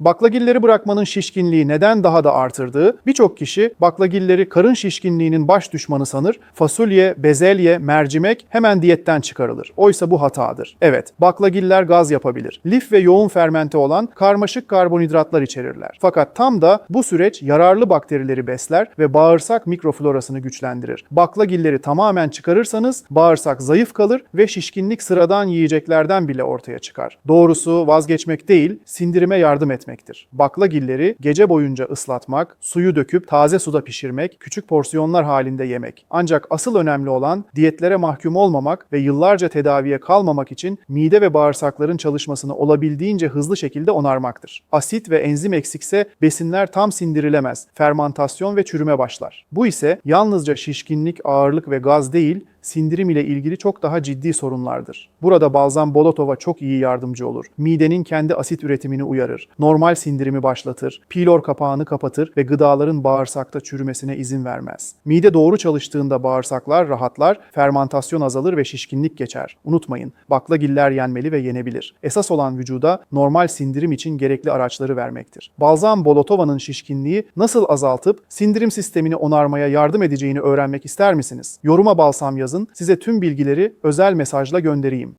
Baklagilleri bırakmanın şişkinliği neden daha da artırdığı, birçok kişi baklagilleri karın şişkinliğinin baş düşmanı sanır, fasulye, bezelye, mercimek hemen diyetten çıkarılır. Oysa bu hatadır. Evet, baklagiller gaz yapabilir. Lif ve yoğun fermente olan karmaşık karbonhidratlar içerirler. Fakat tam da bu süreç yararlı bakterileri besler ve bağırsak mikroflorasını güçlendirir. Baklagilleri tamamen çıkarırsanız bağırsak zayıf kalır ve şişkinlik sıradan yiyeceklerden bile ortaya çıkar. Doğrusu vazgeçmek değil, sindirime yardım etmektir. Baklagilleri gece boyunca ıslatmak, suyu döküp taze suda pişirmek, küçük porsiyonlar halinde yemek. Ancak asıl önemli olan diyetlere mahkum olmamak ve yıllarca tedaviye kalmamak için mide ve bağırsakların çalışmasını olabildiğince hızlı şekilde onarmaktır. Asit ve enzim eksikse besinler tam sindirilemez, fermantasyon ve çürüme başlar. Bu ise yalnızca şişkinlik, ağırlık ve gaz değil, sindirim ile ilgili çok daha ciddi sorunlardır. Burada balzam bolotova çok iyi yardımcı olur. Midenin kendi asit üretimini uyarır, normal sindirimi başlatır, pilor kapağını kapatır ve gıdaların bağırsakta çürümesine izin vermez. Mide doğru çalıştığında bağırsaklar rahatlar, fermantasyon azalır ve şişkinlik geçer. Unutmayın, baklagiller yenmeli ve yenebilir. Esas olan vücuda normal sindirim için gerekli araçları vermektir. Balzam bolotova'nın şişkinliği nasıl azaltıp sindirim sistemini onarmaya yardım edeceğini öğrenmek ister misiniz? Yoruma balsam yazın, size tüm bilgileri özel mesajla göndereyim.